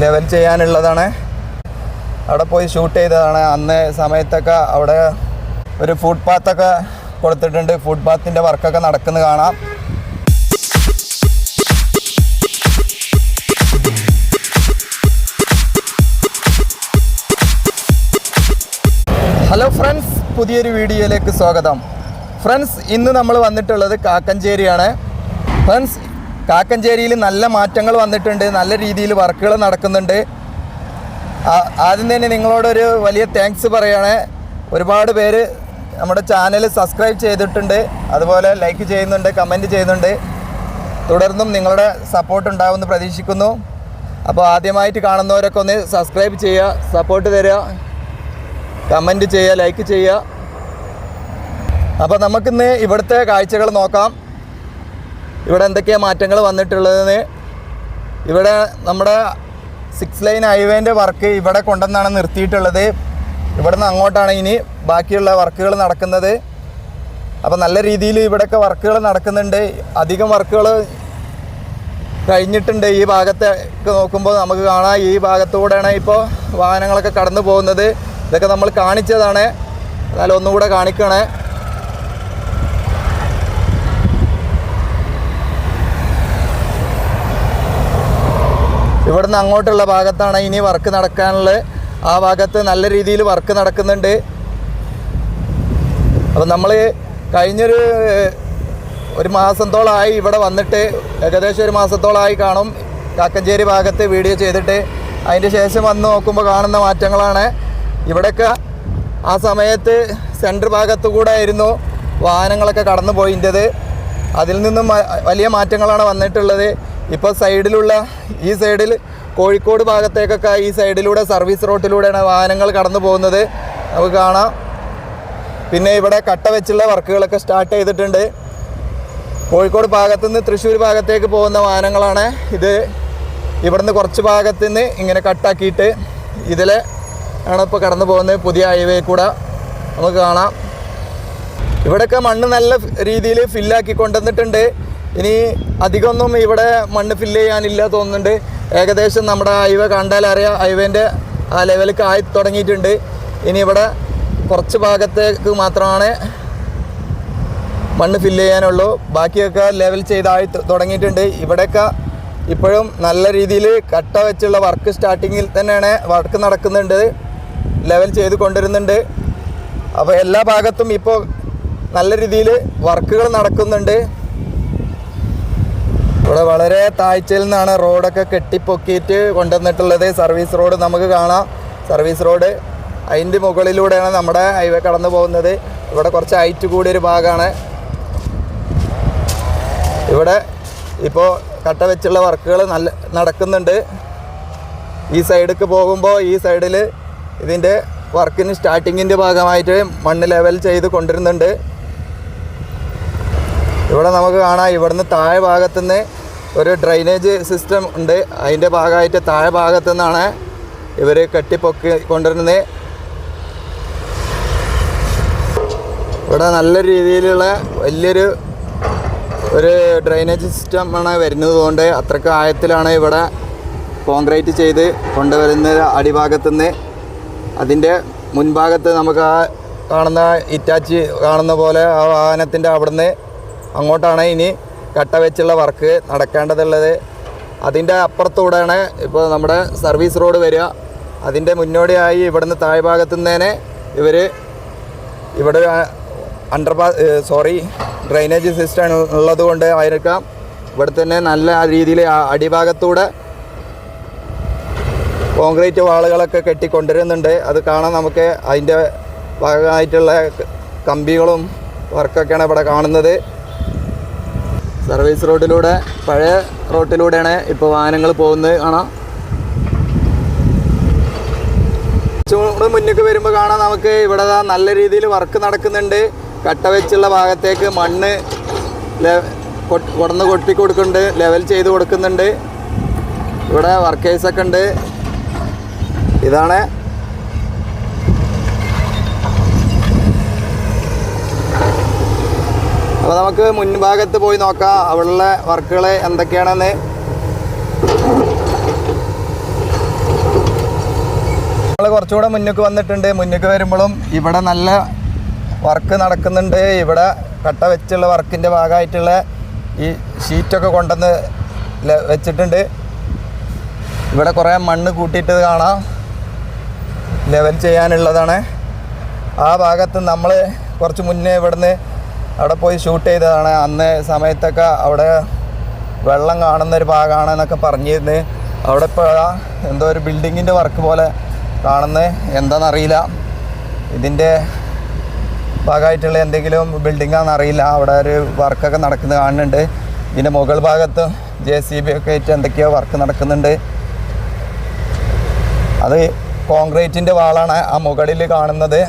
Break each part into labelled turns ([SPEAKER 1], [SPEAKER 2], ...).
[SPEAKER 1] Level ചെയ്യാനുള്ളതാണ്. അവിടെ പോയി shoot ചെയ്തതാണ്. അന്ന് സമയത്തൊക്കെ അവിടെ ഒരു ഫുഡ് പാത്തൊക്കെ കൊടുത്തിട്ടുണ്ട്. ഫുഡ് പാത്തിന്റെ വർക്കൊക്കെ നടക്കുന്നത് കാണാം. ഹലോ ഫ്രണ്ട്സ് പുതിയൊരു വീഡിയോയിലേക്ക് സ്വാഗതം. ഫ്രണ്ട്സ് ഇന്ന് നമ്മൾ വന്നിട്ടുള്ളത് കാക്കഞ്ചേരിയാണ്. ഫ്രണ്ട്സ് കാക്കഞ്ചേരിയിൽ നല്ല മാറ്റങ്ങൾ വന്നിട്ടുണ്ട്. നല്ല രീതിയിൽ വർക്കുകൾ നടക്കുന്നുണ്ട്. ആദ്യം തന്നെ നിങ്ങളോടൊരു വലിയ താങ്ക്സ് പറയുകയാണ് ഒരുപാട് പേര് നമ്മുടെ ചാനൽ സബ്സ്ക്രൈബ് ചെയ്തിട്ടുണ്ട്. അതുപോലെ ലൈക്ക് ചെയ്യുന്നുണ്ട് കമന്റ് ചെയ്യുന്നുണ്ട്. തുടർന്നും നിങ്ങളുടെ സപ്പോർട്ട് ഉണ്ടാവുമെന്ന് പ്രതീക്ഷിക്കുന്നു. അപ്പോൾ ആദ്യമായിട്ട് കാണുന്നവരൊക്കെ ഒന്ന് സബ്സ്ക്രൈബ് ചെയ്യുക സപ്പോർട്ട് തരിക കമന്റ് ചെയ്യുക ലൈക്ക് ചെയ്യുക. അപ്പോൾ നമുക്കിന്ന് ഇവിടുത്തെ കാഴ്ചകൾ നോക്കാം. ഇവിടെ എന്തൊക്കെയാണ് മാറ്റങ്ങൾ വന്നിട്ടുള്ളതെന്ന്? ഇവിടെ നമ്മുടെ സിക്സ് ലൈൻ ഹൈവേന്റെ വർക്ക് ഇവിടെ കൊണ്ടുവന്നാണ് നിർത്തിയിട്ടുള്ളത്. ഇവിടെ നിന്ന് അങ്ങോട്ടാണ് ഇനി ബാക്കിയുള്ള വർക്കുകൾ നടക്കുന്നത്. അപ്പോൾ നല്ല രീതിയിൽ ഇവിടെയൊക്കെ വർക്കുകൾ നടക്കുന്നുണ്ട്. അധികം വർക്കുകൾ കഴിഞ്ഞിട്ടുണ്ട്. ഈ ഭാഗത്തൊക്കെ നോക്കുമ്പോൾ നമുക്ക് കാണാം. ഈ ഭാഗത്തൂടെയാണ് ഇപ്പോൾ വാഹനങ്ങളൊക്കെ കടന്നു പോകുന്നത്. ഇതൊക്കെ നമ്മൾ കാണിച്ചതാണ്. എന്നാലും ഒന്നുകൂടെ കാണിക്കണേ. ഇവിടുന്ന് അങ്ങോട്ടുള്ള ഭാഗത്താണ് ഇനി വർക്ക് നടക്കാനുള്ളത്. ആ ഭാഗത്ത് നല്ല രീതിയിൽ വർക്ക് നടക്കുന്നുണ്ട്. അപ്പം നമ്മൾ കഴിഞ്ഞൊരു ഒരു മാസത്തോളമായി ഇവിടെ വന്നിട്ട് ഏകദേശം ഒരു മാസത്തോളമായി കാണും. കാക്കഞ്ചേരി ഭാഗത്ത് വീഡിയോ ചെയ്തിട്ട്. അതിന്റെ ശേഷം വന്ന് നോക്കുമ്പോൾ കാണുന്ന മാറ്റങ്ങളാണ്. ഇവിടെയൊക്കെ ആ സമയത്ത് സെന്റർ ഭാഗത്തു കൂടെ ആയിരുന്നു വാഹനങ്ങളൊക്കെ കടന്നു പോയിന്റെത് അതിൽ നിന്നും വലിയ മാറ്റങ്ങളാണ് വന്നിട്ടുള്ളത്. ഇപ്പോൾ സൈഡിലുള്ള ഈ സൈഡിൽ കോഴിക്കോട് ഭാഗത്തേക്കൊക്കെ ഈ സൈഡിലൂടെ സർവീസ് റോട്ടിലൂടെയാണ് വാഹനങ്ങൾ കടന്നു പോകുന്നത്. നമുക്ക് കാണാം. പിന്നെ ഇവിടെ കട്ട വെച്ചുള്ള വർക്കുകളൊക്കെ സ്റ്റാർട്ട് ചെയ്തിട്ടുണ്ട്. കോഴിക്കോട് ഭാഗത്തു നിന്ന് തൃശ്ശൂർ ഭാഗത്തേക്ക് പോകുന്ന വാഹനങ്ങളാണ് ഇത്. ഇവിടുന്ന് കുറച്ച് ഭാഗത്തു നിന്ന് ഇങ്ങനെ കട്ടാക്കിയിട്ട് ഇതിൽ ആണ് ഇപ്പോൾ കടന്നു പോകുന്നത്. പുതിയ ഹൈവേ കൂടെ നമുക്ക് കാണാം. ഇവിടെയൊക്കെ മണ്ണ് നല്ല രീതിയിൽ ഫില്ലാക്കി കൊണ്ടുവന്നിട്ടുണ്ട്. ഇനി അധികമൊന്നും ഇവിടെ മണ്ണ് ഫില്ല് ചെയ്യാനില്ല തോന്നുന്നുണ്ട്. ഏകദേശം നമ്മുടെ ഹൈവേ കണ്ടാൽ അറിയാം ഹൈവേന്റെ ആ ലെവലിലേക്ക് ആയി തുടങ്ങിയിട്ടുണ്ട്. ഇനി ഇവിടെ കുറച്ച് ഭാഗത്തേക്ക് മാത്രമാണ് മണ്ണ് ഫില്ല് ചെയ്യാനുള്ളൂ. ബാക്കിയൊക്കെ ലെവൽ ചെയ്തായി തുടങ്ങിയിട്ടുണ്ട്. ഇവിടെയൊക്കെ ഇപ്പോഴും നല്ല രീതിയിൽ കട്ട വെച്ചുള്ള വർക്ക് സ്റ്റാർട്ടിങ്ങിൽ തന്നെയാണ് വർക്ക് നടക്കുന്നുണ്ട്. ലെവൽ ചെയ്ത് കൊണ്ടുവരുന്നുണ്ട്. അപ്പോൾ എല്ലാ ഭാഗത്തും ഇപ്പോൾ നല്ല രീതിയിൽ വർക്കുകൾ നടക്കുന്നുണ്ട്. ഇവിടെ വളരെ താഴ്ചയിൽ നിന്നാണ് റോഡൊക്കെ കെട്ടിപ്പൊക്കിയിട്ട് കൊണ്ടുവന്നിട്ടുള്ളത്. സർവീസ് റോഡ് നമുക്ക് കാണാം. സർവീസ് റോഡ് അതിന്റെ മുകളിലൂടെയാണ് നമ്മുടെ ഹൈവേ കടന്നു പോകുന്നത്. ഇവിടെ കുറച്ച് ഹൈറ്റ് കൂടിയൊരു ഭാഗമാണ്. ഇവിടെ ഇപ്പോൾ കട്ട വെച്ചുള്ള വർക്കുകൾ നല്ല നടക്കുന്നുണ്ട്. ഈ സൈഡിലേക്ക് പോകുമ്പോൾ ഈ സൈഡിൽ ഇതിന്റെ വർക്കിന് സ്റ്റാർട്ടിങ്ങിന്റെ ഭാഗമായിട്ട് മണ്ണ് ലെവൽ ചെയ്ത് കൊണ്ടുവരുന്നുണ്ട്. ഇവിടെ നമുക്ക് കാണാം ഇവിടുന്ന് താഴെ ഭാഗത്തു നിന്ന് ഒരു ഡ്രൈനേജ് സിസ്റ്റം ഉണ്ട്. അതിന്റെ ഭാഗമായിട്ട് താഴെ ഭാഗത്തു നിന്നാണ് ഇവർ കെട്ടിപ്പൊക്കി കൊണ്ടുവരുന്നത്. ഇവിടെ നല്ല രീതിയിലുള്ള വലിയൊരു ഒരു ഡ്രൈനേജ് സിസ്റ്റം ആണ് വരുന്നത് കൊണ്ട് അത്രയ്ക്ക് ആഴത്തിലാണ് ഇവിടെ കോൺക്രീറ്റ് ചെയ്ത് കൊണ്ടുവരുന്നത് അടിഭാഗത്തു നിന്ന് അതിന്റെ മുൻഭാഗത്ത് നമുക്ക് ആ കാണുന്ന ഇറ്റാച്ചി കാണുന്ന പോലെ ആ വാഹനത്തിന്റെ അവിടുന്ന് അങ്ങോട്ടാണ് ഇനി കട്ട വെച്ചുള്ള വർക്ക് നടക്കേണ്ടതുള്ളത്. അതിന്റെ അപ്പുറത്തൂടെയാണ് ഇപ്പോൾ നമ്മുടെ സർവീസ് റോഡ് വരിക. അതിന്റെ മുന്നോടിയായി ഇവിടുന്ന് താഴെ ഭാഗത്തു നിന്നേനെ ഇവർ ഇവിടെ അണ്ടർപാ സോറി ഡ്രൈനേജ് സിസ്റ്റം ഉള്ളത് കൊണ്ട് ആയിരിക്കാം. ഇവിടെ തന്നെ നല്ല രീതിയിൽ അടിഭാഗത്തൂടെ കോൺക്രീറ്റ് വാളുകളൊക്കെ കെട്ടിക്കൊണ്ടുവരുന്നുണ്ട് അത് കാണാൻ നമുക്ക് അതിന്റെ ഭാഗമായിട്ടുള്ള കമ്പികളും വർക്കൊക്കെയാണ് ഇവിടെ കാണുന്നത്. സർവീസ് റോഡിലൂടെ പഴയ റോട്ടിലൂടെയാണ് ഇപ്പോൾ വാഹനങ്ങൾ പോകുന്നത്. കാണാം. ചൂട് മുന്നേക്ക് വരുമ്പോൾ കാണാം നമുക്ക് ഇവിടെ നല്ല രീതിയിൽ വർക്ക് നടക്കുന്നുണ്ട്. കട്ട വെച്ചുള്ള ഭാഗത്തേക്ക് മണ്ണ് കൊടന്ന് കൊട്ടി കൊടുക്കുന്നുണ്ട്. ലെവൽ ചെയ്ത് കൊടുക്കുന്നുണ്ട്. ഇവിടെ വർക്കേഴ്സൊക്കെ ഉണ്ട്. ഇതാണ് അപ്പോൾ നമുക്ക് മുൻഭാഗത്ത് പോയി നോക്കാം. അവിടെയുള്ള വർക്കുകൾ എന്തൊക്കെയാണെന്ന്. കുറച്ചുകൂടെ മുന്നേക്ക് വന്നിട്ടുണ്ട്. മുന്നേക്ക് വരുമ്പോഴും ഇവിടെ നല്ല വർക്ക് നടക്കുന്നുണ്ട്. ഇവിടെ കട്ട വെച്ചുള്ള വർക്കിന്റെ ഭാഗമായിട്ടുള്ള ഈ ഷീറ്റൊക്കെ കൊണ്ടുവന്ന് വെച്ചിട്ടുണ്ട്. ഇവിടെ കുറേ മണ്ണ് കൂട്ടിയിട്ട് കാണാം. ലെവൽ ചെയ്യാനുള്ളതാണ്. ആ ഭാഗത്ത് നമ്മൾ കുറച്ച് മുന്നേ ഇവിടുന്ന് അവിടെ പോയി ഷൂട്ട് ചെയ്തതാണ്. അന്ന് സമയത്തൊക്കെ അവിടെ വെള്ളം കാണുന്ന ഒരു ഭാഗമാണെന്നൊക്കെ പറഞ്ഞിരുന്നു. അവിടെ ഇപ്പോൾ എന്തോ ഒരു ബിൽഡിങ്ങിന്റെ വർക്ക് പോലെ കാണുന്നത് എന്താണെന്നറിയില്ല ഇതിന്റെ ഭാഗമായിട്ടുള്ള എന്തെങ്കിലും ബിൽഡിങ്ങാണെന്ന് അറിയില്ല. അവിടെ ഒരു വർക്കൊക്കെ നടക്കുന്നത് കാണുന്നുണ്ട്. ഇതിന്റെ മുകൾ ഭാഗത്ത് ജെ സി ബി ഒക്കെ ആയിട്ട് എന്തൊക്കെയോ വർക്ക് നടക്കുന്നുണ്ട്. അത് കോൺക്രീറ്റിന്റെ വാളാണ് ആ മുകളിൽ കാണുന്നത്.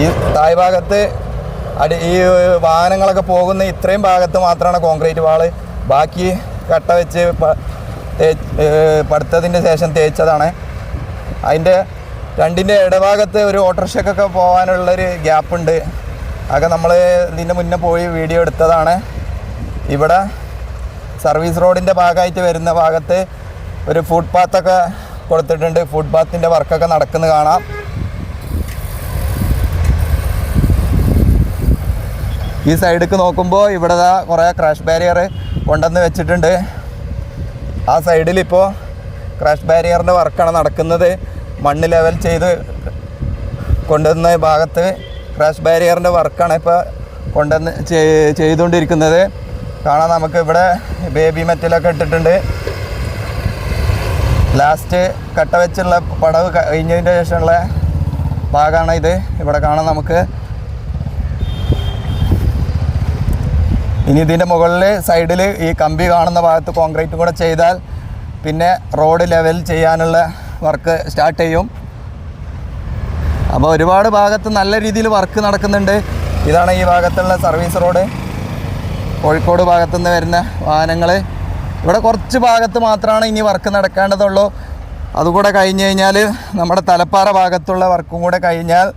[SPEAKER 1] ഈ തായ് ഭാഗത്ത് അടി ഈ വാഹനങ്ങളൊക്കെ പോകുന്ന ഇത്രയും ഭാഗത്ത് മാത്രമാണ് കോൺക്രീറ്റ് വാൾ. ബാക്കി കട്ട വെച്ച് പടുത്തതിന്റെ ശേഷം തേച്ചതാണ്. അതിന്റെ രണ്ടിന്റെ ഇടഭാഗത്ത് ഒരു ഓട്ടോറിക്ഷക്കൊക്കെ പോകാനുള്ളൊരു ഗ്യാപ്പുണ്ട്. അതൊക്കെ നമ്മൾ ഇതിന്റെ മുന്നേ പോയി വീഡിയോ എടുത്തതാണ്. ഇവിടെ സർവീസ് റോഡിന്റെ ഭാഗമായിട്ട് വരുന്ന ഭാഗത്ത് ഒരു ഫുട്പാത്തൊക്കെ കൊടുത്തിട്ടുണ്ട്. ഫുട്പാത്തിന്റെ വർക്കൊക്കെ നടക്കുന്നത് കാണാം. ഈ സൈഡിലേക്ക് നോക്കുമ്പോൾ ഇവിടെ കുറേ ക്രാഷ് ബാരിയർ കൊണ്ടുവന്ന് വെച്ചിട്ടുണ്ട്. ആ സൈഡിൽ ഇപ്പോൾ ക്രാഷ് ബാരിയറിന്റെ വർക്കാണ് നടക്കുന്നത്. മണ്ണ് ലെവൽ ചെയ്ത് കൊണ്ടുവന്ന ഭാഗത്ത് ക്രാഷ് ബാരിയറിന്റെ വർക്കാണ് ഇപ്പോൾ കൊണ്ടുവന്ന് ചെയ്- ചെയ്തുകൊണ്ടിരിക്കുന്നത്. കാണാൻ നമുക്ക് ഇവിടെ ബേബി മെറ്റലൊക്കെ ഇട്ടിട്ടുണ്ട്. ലാസ്റ്റ് കട്ട വെച്ചുള്ള പടവ് കഴിഞ്ഞതിന്റെ ശേഷമുള്ള ഭാഗമാണ് ഇത്. ഇവിടെ കാണാൻ നമുക്ക് ഇനി ഇതിന്റെ മുകളിൽ സൈഡിൽ ഈ കമ്പി കാണുന്ന ഭാഗത്ത് കോൺക്രീറ്റും കൂടെ ചെയ്താൽ പിന്നെ റോഡ് ലെവൽ ചെയ്യാനുള്ള വർക്ക് സ്റ്റാർട്ട് ചെയ്യും. അപ്പോൾ ഒരുപാട് ഭാഗത്ത് നല്ല രീതിയിൽ വർക്ക് നടക്കുന്നുണ്ട്. ഇതാണ് ഈ ഭാഗത്തുള്ള സർവീസ് റോഡ് കോഴിക്കോട് ഭാഗത്തു നിന്ന് വരുന്ന വാഹനങ്ങൾ ഇവിടെ കുറച്ച് ഭാഗത്ത് മാത്രമാണ് ഇനി വർക്ക് നടക്കേണ്ടതുള്ളൂ. അതുകൂടെ കഴിഞ്ഞ് കഴിഞ്ഞാൽ നമ്മുടെ തലപ്പാറ ഭാഗത്തുള്ള വർക്കും കൂടെ കഴിഞ്ഞാൽ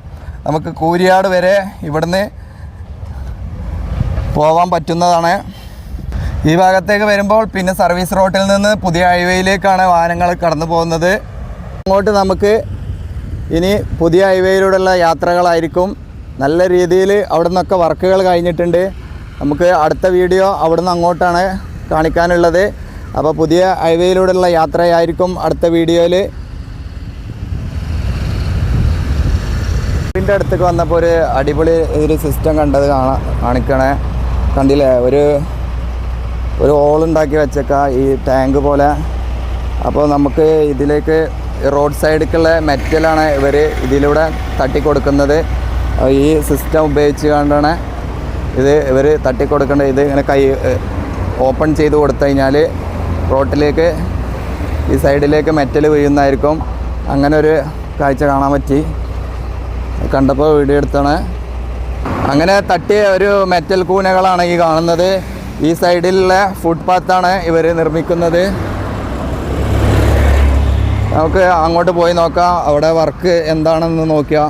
[SPEAKER 1] നമുക്ക് കൂരിയാട് വരെ ഇവിടുന്ന് പോകാൻ പറ്റുന്നതാണ്. ഈ ഭാഗത്തേക്ക് വരുമ്പോൾ പിന്നെ സർവീസ് റോഡിൽ നിന്ന് പുതിയ ഹൈവേയിലേക്കാണ് വാഹനങ്ങൾ കടന്നു പോകുന്നത്. അങ്ങോട്ട് നമുക്ക് ഇനി പുതിയ ഹൈവേയിലൂടെയുള്ള യാത്രകളായിരിക്കും. നല്ല രീതിയിൽ അവിടെ നിന്നൊക്കെ വർക്കുകൾ കഴിഞ്ഞിട്ടുണ്ട്. നമുക്ക് അടുത്ത വീഡിയോ അവിടെ നിന്ന് അങ്ങോട്ടാണ് കാണിക്കാനുള്ളത്. അപ്പോൾ പുതിയ ഹൈവേയിലൂടെയുള്ള യാത്രയായിരിക്കും അടുത്ത വീഡിയോയിൽ. ഇതിന്റെ അടുത്തേക്ക് വന്നപ്പോൾ ഒരു അടിപൊളി ഒരു സിസ്റ്റം കണ്ടത് കാണാ കാണിക്കണേ. കണ്ടില്ലേ? ഒരു ഒരു ഹോൾ ഉണ്ടാക്കി വെച്ചേക്ക ഈ ടാങ്ക് പോലെ. അപ്പോൾ നമുക്ക് ഇതിലേക്ക് റോഡ് സൈഡിലേക്കുള്ള മെറ്റലാണ് ഇവർ ഇതിലൂടെ തട്ടിക്കൊടുക്കുന്നത്. കൊടുക്കുന്നത് ഈ സിസ്റ്റം ഉപയോഗിച്ച് കൊണ്ടാണ് ഇത് ഇവർ തട്ടിക്കൊടുക്കേണ്ടത്. ഇത് ഇങ്ങനെ കൈ ഓപ്പൺ ചെയ്ത് കൊടുത്തു കഴിഞ്ഞാൽ റോട്ടിലേക്ക് ഈ സൈഡിലേക്ക് മെറ്റൽ വീഴുന്നതായിരിക്കും. അങ്ങനെ ഒരു കാഴ്ച കാണാൻ പറ്റി. കണ്ടപ്പോൾ വീഡിയോ എടുത്താണ്. അങ്ങനെ തട്ടിയ ഒരു മെറ്റൽ കൂനകളാണ് ഈ കാണുന്നത്. ഈ സൈഡിലുള്ള ഫുട്പാത്താണ് ഇവർ നിർമ്മിക്കുന്നത്. നമുക്ക് അങ്ങോട്ട് പോയി നോക്കാം. അവിടെ വർക്ക് എന്താണെന്ന് നോക്കിയാൽ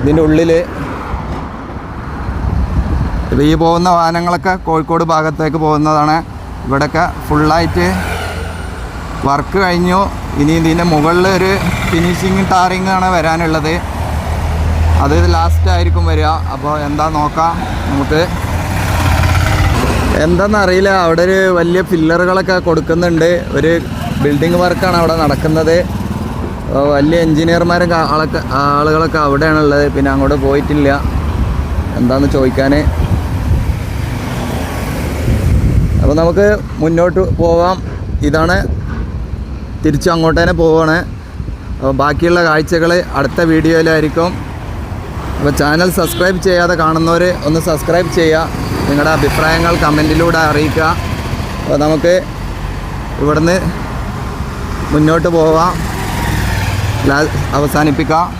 [SPEAKER 1] ഇതിന്റെ ഉള്ളിൽ ഈ പോകുന്ന വാഹനങ്ങളൊക്കെ കോഴിക്കോട് ഭാഗത്തേക്ക് പോകുന്നതാണ്. ഇവിടെയൊക്കെ ഫുള്ളായിട്ട് വർക്ക് കഴിഞ്ഞു. ഇനി ഇതിന്റെ മുകളിൽ ഒരു ഫിനിഷിങ് ടാറിങ് ആണ് വരാനുള്ളത്. അത് ലാസ്റ്റ് ആയിരിക്കും വരിക. അപ്പോൾ എന്താ നോക്കാം നമുക്ക്. എന്താണെന്നറിയില്ല അവിടെ ഒരു വലിയ പില്ലറുകളൊക്കെ കൊടുക്കുന്നുണ്ട്. ഒരു ബിൽഡിംഗ് വർക്കാണ് അവിടെ നടക്കുന്നത്. വലിയ എൻജിനീയർമാരും ആളൊക്കെ ആളുകളൊക്കെ അവിടെയാണുള്ളത് പിന്നെ അങ്ങോട്ട് പോയിട്ടില്ല. എന്താണെന്ന് ചോദിക്കാൻ അപ്പോൾ നമുക്ക് മുന്നോട്ട് പോവാം. ഇതാണ് തിരിച്ചു അങ്ങോട്ട് തന്നെ പോവാണ്. അപ്പോൾ ബാക്കിയുള്ള കാഴ്ചകൾ അടുത്ത വീഡിയോയിലായിരിക്കും. അപ്പോൾ ചാനൽ സബ്സ്ക്രൈബ് ചെയ്യാതെ കാണുന്നവർ ഒന്ന് സബ്സ്ക്രൈബ് ചെയ്യുക നിങ്ങളുടെ അഭിപ്രായങ്ങൾ കമന്റിലൂടെ അറിയിക്കുക അപ്പോൾ നമുക്ക് ഇവിടുന്ന് മുന്നോട്ട് പോവാം. അവസാനിപ്പിക്കാം.